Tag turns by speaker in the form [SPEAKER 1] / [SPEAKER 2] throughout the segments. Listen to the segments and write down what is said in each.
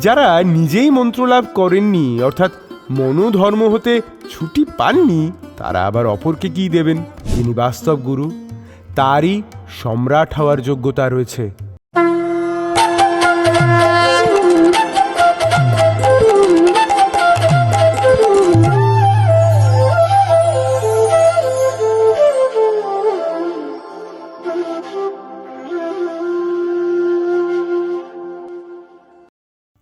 [SPEAKER 1] যারা নিজেই মন্ত্রলাভ করেননি, অর্থাৎ মনোধর্ম হতে ছুটি পাননি, তারা আবার অপরকে কি দেবেন? তিনি বাস্তব গুরু। তারই সম্রাট হওয়ার যোগ্যতা রয়েছে।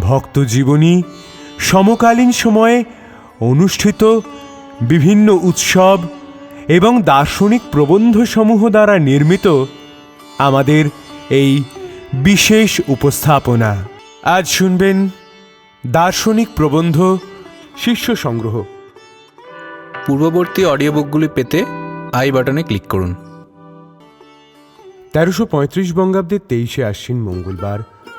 [SPEAKER 1] ভক্তজীবনী সমকালীন সময়ে অনুষ্ঠিত বিভিন্ন উৎসব এবং দার্শনিক প্রবন্ধসমূহ দ্বারা নির্মিত আমাদের এই বিশেষ উপস্থাপনা। আজ শুনবেন দার্শনিক প্রবন্ধ শিষ্য সংগ্রহ।
[SPEAKER 2] পূর্ববর্তী অডিও বুকগুলি পেতে আই বাটনে ক্লিক করুন।
[SPEAKER 1] তেরোশো পঁয়ত্রিশ বঙ্গাব্দের তেইশে আশ্বিন মঙ্গলবার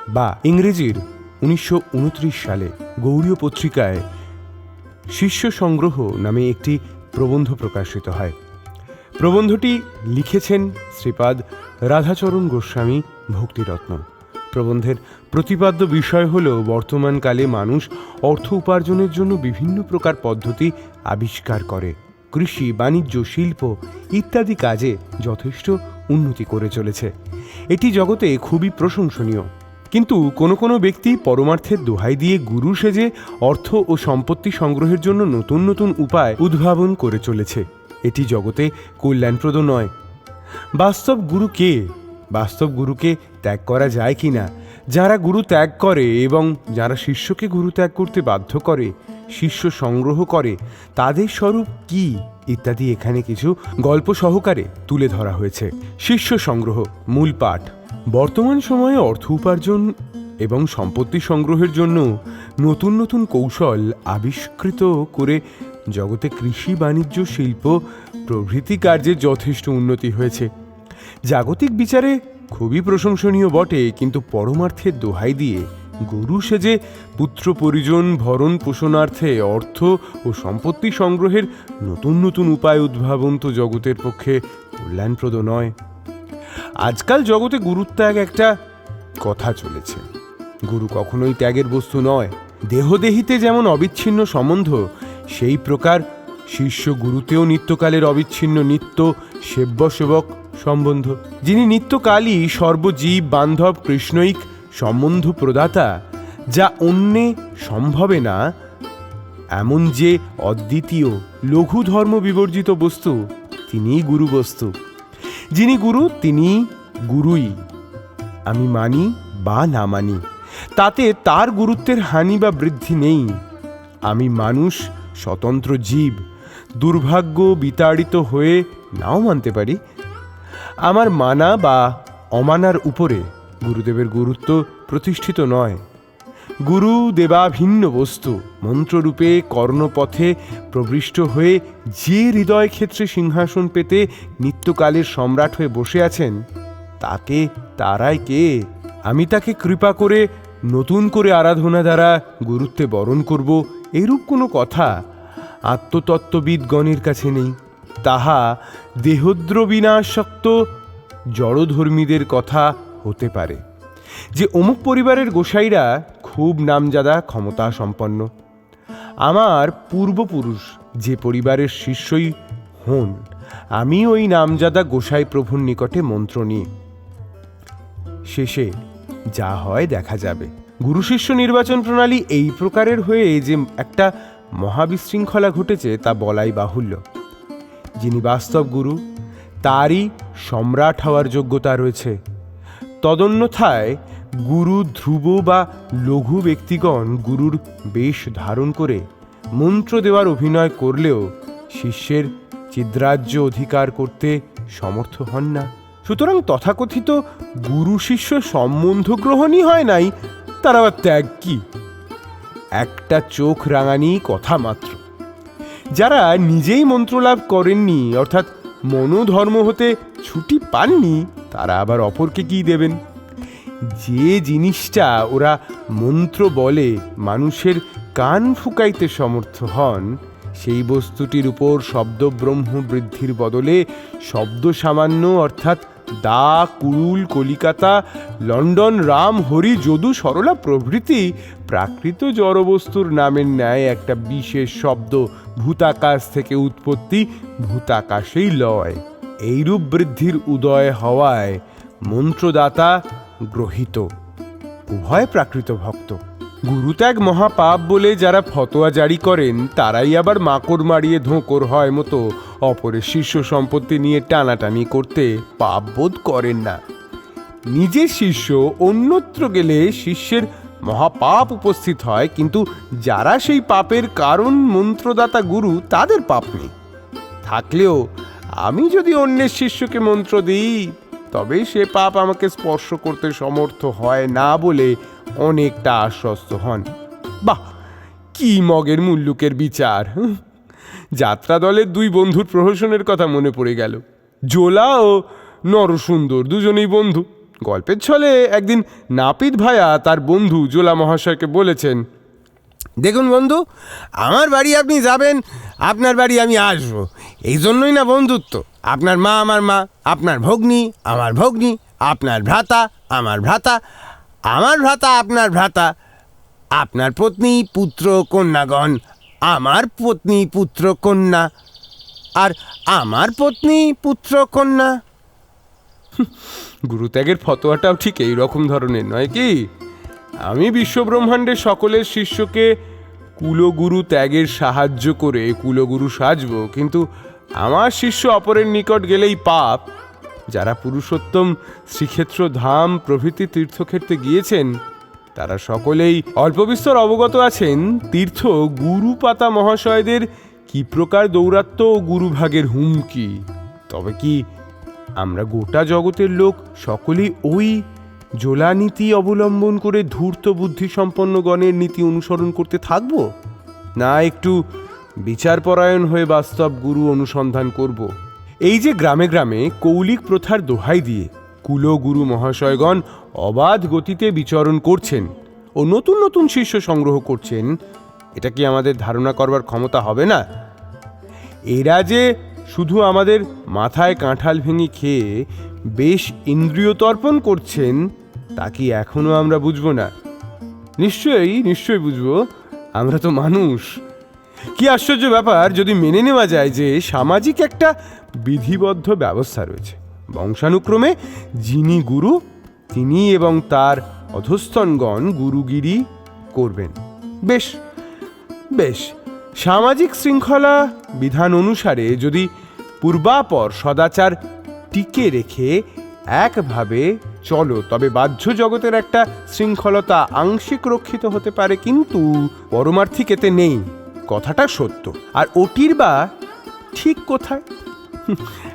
[SPEAKER 1] বা ইংরেজির উনিশশো উনত্রিশ সালে গৌড়ীয় পত্রিকায় শিষ্য সংগ্রহ নামে একটি প্রবন্ধ প্রকাশিত হয়। প্রবন্ধটি লিখেছেন শ্রীপাদ রাধাচরণ গোস্বামী ভক্তিরত্ন। প্রবন্ধের প্রতিপাদ্য বিষয় হল বর্তমানকালে মানুষ অর্থ উপার্জনের জন্য বিভিন্ন প্রকার পদ্ধতি আবিষ্কার করে। কৃষি, বাণিজ্য, শিল্প ইত্যাদি কাজে যথেষ্ট উন্নতি করে চলেছে। এটি জগতে খুবই প্রশংসনীয়। কিন্তু কোনো কোনো ব্যক্তি পরমার্থের দোহাই দিয়ে গুরু সেজে অর্থ ও সম্পত্তি সংগ্রহের জন্য নতুন নতুন উপায় উদ্ভাবন করে চলেছে। এটি জগতে কল্যাণপ্রদ নয়। বাস্তব গুরু কে? বাস্তব গুরুকে ত্যাগ করা যায় কি না যারা গুরু ত্যাগ করে এবং যারা শিষ্যকে গুরু ত্যাগ করতে বাধ্য করে, শিষ্য সংগ্রহ করে, তাদের স্বরূপ কি? ইত্যাদি এখানে কিছু গল্প সহকারে তুলে ধরা হয়েছে। শিষ্য সংগ্রহ, মূল পাঠ। বর্তমান সময়ে অর্থ উপার্জন এবং সম্পত্তি সংগ্রহের জন্য নতুন নতুন কৌশল আবিষ্কৃত করে জগতে কৃষি, বাণিজ্য, শিল্প প্রভৃতি কার্যের যথেষ্ট উন্নতি হয়েছে। জাগতিক বিচারে খুবই প্রশংসনীয় বটে, কিন্তু পরমার্থের দোহাই দিয়ে গরু সেজে পুত্র পরিজন ভরণ পোষণার্থে অর্থ ও সম্পত্তি সংগ্রহের নতুন নতুন উপায় উদ্ভাবন তো জগতের পক্ষে কল্যাণপ্রদ নয়। আজকাল জগতে গুরুত্যাগ একটা কথা চলেছে। গুরু কখনোই ত্যাগের বস্তু নয়। দেহদেহিতে যেমন অবিচ্ছিন্ন সম্বন্ধ, সেই প্রকার শিষ্য গুরুতেও নিত্যকালের অবিচ্ছিন্ন নিত্য সেব্য সেবক সম্বন্ধ। যিনি নিত্যকালই সর্বজীব, বান্ধব, কৃষ্ণৈক সম্বন্ধ প্রদাতা, যা অন্যে সম্ভবে না, এমন যে অদ্বিতীয় লঘু ধর্ম বিবর্জিত বস্তু, তিনিই গুরু বস্তু যিনি গুরু, তিনি গুরুই। আমি মানি বা না মানি, তাতে তার গুরুত্বের হানি বা বৃদ্ধি নেই। আমি মানুষ, স্বতন্ত্র জীব, দুর্ভাগ্য বিতাড়িত হয়ে নাও মানতে পারি। আমার মানা বা অমানার উপরে গুরুদেবের গুরুত্ব প্রতিষ্ঠিত নয়। গুরু দেবা ভিন্ন বস্তু। মন্ত্ররূপে কর্ণপথে প্রবিষ্ট হয়ে যে হৃদয় ক্ষেত্রে সিংহাসন পেতে নিত্যকালের সম্রাট হয়ে বসে আছেন, তাকে, তারাই কে? আমি তাকে কৃপা করে নতুন করে আরাধনা দ্বারা গুরুত্বে বরণ করব, এরূপ কোনো কথা আত্মতত্ত্ববিদগণের কাছে নেই। তাহা দেহদ্রবিনাশক্ত জড়ধর্মীদের কথা হতে পারে। যে অমুক পরিবারের গোসাইরা খুব নামজাদা ক্ষমতা সম্পন্ন আমার পূর্বপুরুষ যে পরিবারের শিষ্যই হন, আমি ওই নামজাদা গোসাই প্রভুর নিকটে মন্ত্র নিই। শেষে যা হয় দেখা যাবে। গুরু শিষ্য নির্বাচন প্রণালী এই প্রকারের হয়ে যে একটা মহাবিশৃঙ্খলা ঘটেছে তা বলাই বাহুল্য। যিনি বাস্তব গুরু, তারই সম্রাট হওয়ার যোগ্যতা রয়েছে। তদন্যথায় গুরু ধ্রুব বা লঘু ব্যক্তিগণ গুরুর বেশ ধারণ করে মন্ত্র দেওয়ার অভিনয় করলেও শিষ্যের চিদ্রাজ্য অধিকার করতে সমর্থ হন না। সুতরাং তথাকথিত গুরু শিষ্য সম্বন্ধ গ্রহণই হয় নাই, তার আবার ত্যাগ কি? একটা চোখ রাঙানি কথা মাত্র। যারা নিজেই মন্ত্রলাভ করেননি, অর্থাৎ মনোধর্ম হতে ছুটি পাননি, তারা আবার অপরকে কি দেবেন? যে জিনিসটা ওরা মন্ত্র বলে মানুষের কান ফুকাইতে সমর্থ হন, সেই বস্তুটির উপর শব্দ ব্রহ্ম বৃদ্ধির বদলে শব্দ সামান্য অর্থাৎ দা কুড়ুল কলিকাতা, লন্ডন, রাম, হরি, যদু, সরলা প্রভৃতি প্রাকৃত জড়বস্তুর নামের ন্যায় একটা বিশেষ শব্দ ভূতাকাশ থেকে উৎপত্তি, ভূতাকাশেই লয়। এইরূপ বৃদ্ধির উদয় হওয়ায় মন্ত্রদাতা গ্রহিত। উভয় প্রাকৃত ভক্ত। গুরুত্যাগ মহাপাপ বলে যারা ফতোয়া জারি করেন, তারাই আবার মাকড় মারিয়ে ধোঁকর হয় মতো অপরের শিষ্য সম্পত্তি নিয়ে টানাটানি করতে পাপ বোধ করেন না। নিজের শিষ্য অন্যত্র গেলে শিষ্যের মহাপাপ উপস্থিত হয়, কিন্তু যারা সেই পাপের কারণ মন্ত্রদাতা গুরু, তাদের পাপ নেই। থাকলেও আমি যদি অন্যের শিষ্যকে মন্ত্র দিই তবে সে পাপ আমাকে স্পর্শ করতে সমর্থ হয় না বলে অনেকটা আশ্বস্ত হন। বাহ, কি মগের মুল্লুকের বিচার। যাত্রা দলের দুই বন্ধুর প্রহসনের কথা মনে পড়ে গেল। জোলা ও নরসুন্দর দুজনেই বন্ধু। গল্পের ছলে একদিন নাপিত ভায়া তার বন্ধু জোলা মহাশয়কে বলেছেন, দেখুন বন্ধু, আমার বাড়ি আপনি যাবেন, আপনার বাড়ি আমি আসব। এই জন্যই না বন্ধুত্ব। আপনার মা আমার মা, আপনার ভগ্নী আমার ভগ্নী, আপনার ভ্রাতা আমার ভ্রাতা আমার ভ্রাতা আপনার ভ্রাতা, আপনার পত্নী, পুত্র, কন্যাগণ, আমার পত্নী, পুত্র, কন্যা, আর আমার পত্নী, পুত্র, কন্যা। গুরুত্যাগের ফতোয়াটাও ঠিক এই রকম ধরনের, নয় কি? আমি বিশ্বব্রহ্মাণ্ডের সকলের শিষ্যকে কুলগুরু ত্যাগের সাহায্য করে কুলগুরু সাজব, কিন্তু আমার শিষ্য অপরের নিকট গেলেই পাপ। যারা পুরুষোত্তম শ্রীক্ষেত্র ধাম প্রভৃতি তীর্থক্ষেত্রে গিয়েছেন, তারা সকলেই অল্পবিস্তর অবগত আছেন, তীর্থ গুরুপাতা মহাশয়দের কি প্রকার দৌরাত্ম্য ও গুরুভাগের হুমকি। তবে কি আমরা গোটা জগতের লোক সকলেই ওই জোলা নীতি অবলম্বন করে ধূর্ত বুদ্ধি সম্পন্ন গণের নীতি অনুসরণ করতে থাকব? না একটু বিচারপরায়ণ হয়ে বাস্তব গুরু অনুসন্ধান করব। এই যে গ্রামে গ্রামে কৌলিক প্রথার দোহাই দিয়ে কুলো গুরু মহাশয়গণ অবাধ গতিতে বিচরণ করছেন ও নতুন নতুন শিষ্য সংগ্রহ করছেন, এটা কি আমাদের ধারণা করবার ক্ষমতা হবে না? এরা যে শুধু আমাদের মাথায় কাঁঠাল ভেঙে খেয়ে বেশ ইন্দ্রিয় তর্পণ করছেন, তা কি এখনও আমরা বুঝব না? নিশ্চয়ই নিশ্চয়ই বুঝব। আমরা তো মানুষ। কি আশ্চর্য ব্যাপার, যদি মেনে নেওয়া যায় যে সামাজিক একটা বিধিবদ্ধ ব্যবস্থা রয়েছে। বংশানুক্রমে যিনি গুরু, তিনি এবং তার অধস্তনগণ গুরুগিরি করবেন। বেশ বেশ। সামাজিক শৃঙ্খলা বিধান অনুসারে যদি পূর্বাপর সদাচার টিকে রেখে একভাবে চলো, তবে বাহ্য জগতের একটা শৃঙ্খলতা আংশিক রক্ষিত হতে পারে, কিন্তু পরমার্থিক এতে নেই। কথাটা সত্য। আর ওটির বা ঠিক কোথায়?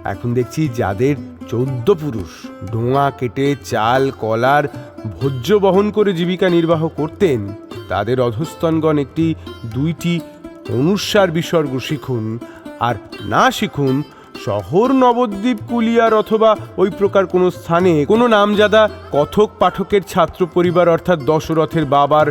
[SPEAKER 1] এখন দেখছি যাদের চৌদ্দ পুরুষ ডোঙা কেটে চাল, কলার ভোজ্য বহন করে জীবিকা নির্বাহ করতেন, তাদের অধস্তনগণ একটি দুইটি অনুস্বার বিসর্গ শিখুন। আর না শিখুন, শহর নবদ্বীপ, কুলিয়ার অথবা ওই প্রকার কোনো স্থানে কোনো নামজাদা কথক পাঠকের ছাত্র পরিবার অর্থাৎ দশরথের বাবার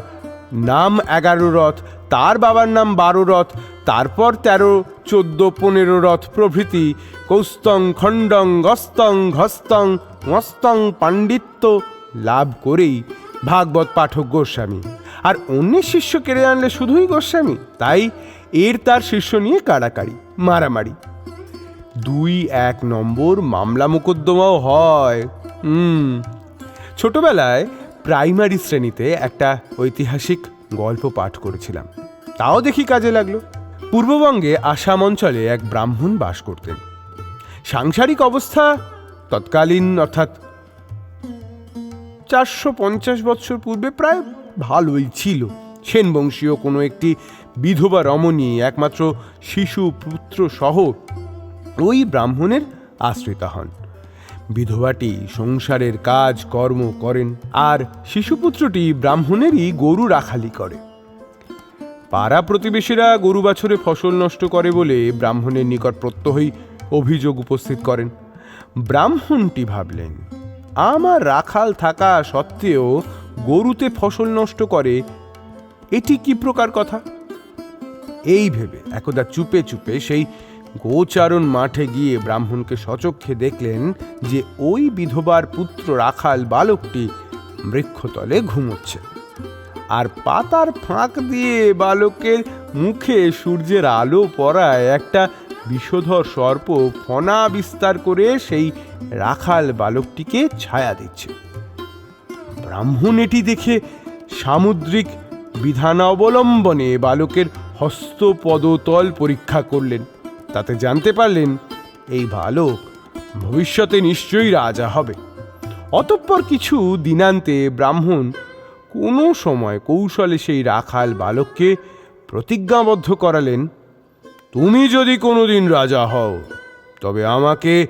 [SPEAKER 1] নাম এগারো রথ, তার বাবার নাম বারো রথ, তারপর তেরো, চোদ্দ, পনেরো রথ প্রভৃতি। কৌস্তং, খণ্ডং, গস্তং, ঘস্তং, মস্তং পাণ্ডিত্য লাভ করেই ভাগবত পাঠক গোস্বামী। আর অন্য শিষ্য কেড়ে আনলে শুধুই গোস্বামী? তাই এর তার শিষ্য নিয়ে কাড়াকাড়ি, মারামারি। দুই এক নম্বর মামলা মোকদ্দমাও হয়। হুম ছোটবেলায় প্রাইমারি শ্রেণীতে একটা ঐতিহাসিক গল্প পাঠ করেছিলাম। তাও দেখি কাজে লাগল। পূর্ববঙ্গে আসাম অঞ্চলে এক ব্রাহ্মণ বাস করতেন। সাংসারিক অবস্থা তৎকালীন, অর্থাৎ চারশো পঞ্চাশ বৎসর পূর্বে প্রায় ভালোই ছিল। সেন বংশীয় কোনো একটি বিধবা রমণী, একমাত্র শিশু পুত্র সহ ওই ব্রাহ্মণের আশ্রিতা হন। বিধবাটি সংসারের কাজ, কর্ম করেন, আর শিশুপুত্রটি ব্রাহ্মণেরই গরু রাখালি করে। পাড়া প্রতিবেশীরা গরু বাছরে ফসল নষ্ট করে বলে ব্রাহ্মণের নিকট প্রত্যহই অভিযোগ উপস্থিত করেন। ব্রাহ্মণটি ভাবলেন, আমার রাখাল থাকা সত্ত্বেও গরুতে ফসল নষ্ট করে, এটি কি প্রকার কথা? এই ভেবে একদা চুপে চুপে সেই গোচারণ মাঠে গিয়ে ব্রাহ্মণকে সচক্ষে দেখলেন যে ওই বিধবার পুত্র রাখাল বালকটি বৃক্ষতলে ঘুমোচ্ছে। আর পাতার ফাঁক দিয়ে বালকের মুখে সূর্যের আলো পড়ায় একটা বিষধর সর্প ফনা বিস্তার করে সেই রাখাল বালকটিকে ছায়া দিচ্ছে। ব্রাহ্মণ এটি দেখে সামুদ্রিক বিধান অবলম্বনে বালকের হস্তপদতল পরীক্ষা করলেন। তাতে জানতে পারলেন, এই বালক ভবিষ্যতে নিশ্চয়ই রাজা হবে। অতঃপর কিছু দিনান্তে ব্রাহ্মণ কোনো সময় কৌশলে সেই রাখাল বালককে প্রতিজ্ঞাবদ্ধ করালেন, তুমি যদি কোনোদিন রাজা হও, তবে আমাকে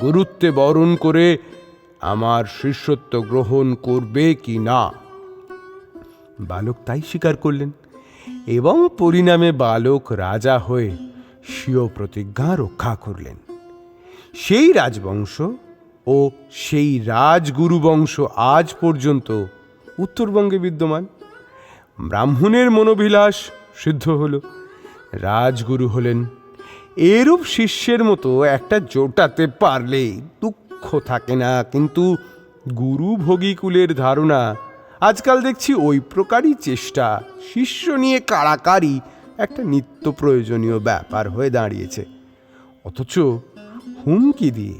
[SPEAKER 1] গুরুত্বে বরণ করে আমার শিষ্যত্ব গ্রহণ করবে কি না? বালক তাই স্বীকার করলেন এবং পরিণামে বালক রাজা হয়ে স্বীয় প্রতিজ্ঞা রক্ষা করলেন। সেই রাজবংশ ও সেই রাজগুরু বংশ আজ পর্যন্ত উত্তরবঙ্গে বিদ্যমান। ব্রাহ্মণের মনোবিলাস সিদ্ধ হল। রাজগুরু হলেন। এরূপ শিষ্যের মতো একটা জোটাতে পারলে দুঃখ থাকে না, কিন্তু গুরু ভোগীকুলের ধারণা, আজকাল দেখছি ওই প্রকারই চেষ্টা। শিষ্য নিয়ে কাড়াকাড়ি একটা নিত্য প্রয়োজনীয় ব্যাপার হয়ে দাঁড়িয়েছে। অথচ হুমকি দিয়ে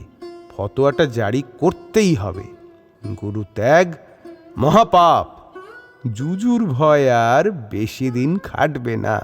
[SPEAKER 1] ফতোয়াটা জারি করতেই হবে। গুরু ত্যাগ, মহাপাপ, জুজুর ভয় আর বেশি দিন খাটবে না।